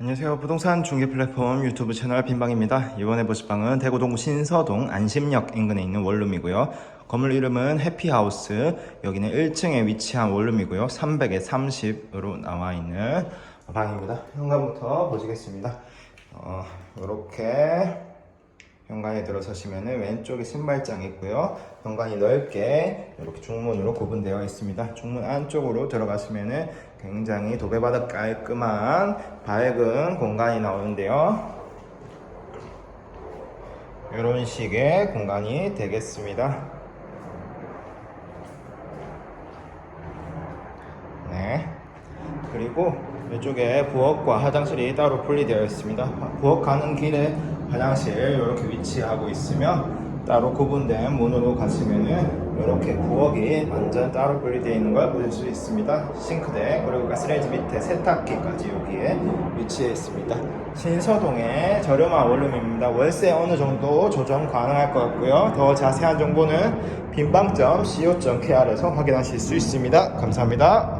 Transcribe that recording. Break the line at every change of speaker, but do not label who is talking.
안녕하세요. 부동산 중개 플랫폼 유튜브 채널 빈방입니다. 이번에 보실 방은 대구동 신서동 안심역 인근에 있는 원룸이고요. 건물 이름은 해피하우스. 여기는 1층에 위치한 원룸이고요. 300에 30으로 나와 있는 방입니다. 현관부터 보시겠습니다. 어, 이렇게 현관에 들어서시면 왼쪽에 신발장이 있고요. 현관이 넓게 이렇게 중문으로 구분되어 있습니다. 중문 안쪽으로 들어가시면 굉장히 도배바닥 깔끔한 밝은 공간이 나오는데요. 이런 식의 공간이 되겠습니다. 네. 그리고 이쪽에 부엌과 화장실이 따로 분리되어 있습니다. 부엌 가는 길에 화장실 이렇게 위치하고 있으며 따로 구분된 문으로 가시면은 이렇게 부엌이 완전 따로 분리되어 있는 걸 보실 수 있습니다. 싱크대 그리고 가스레인지 밑에 세탁기까지 여기에 위치해 있습니다. 신서동의 저렴한 원룸입니다. 월세 어느 정도 조정 가능할 것 같고요. 더 자세한 정보는 빈방점 co.kr에서 확인하실 수 있습니다. 감사합니다.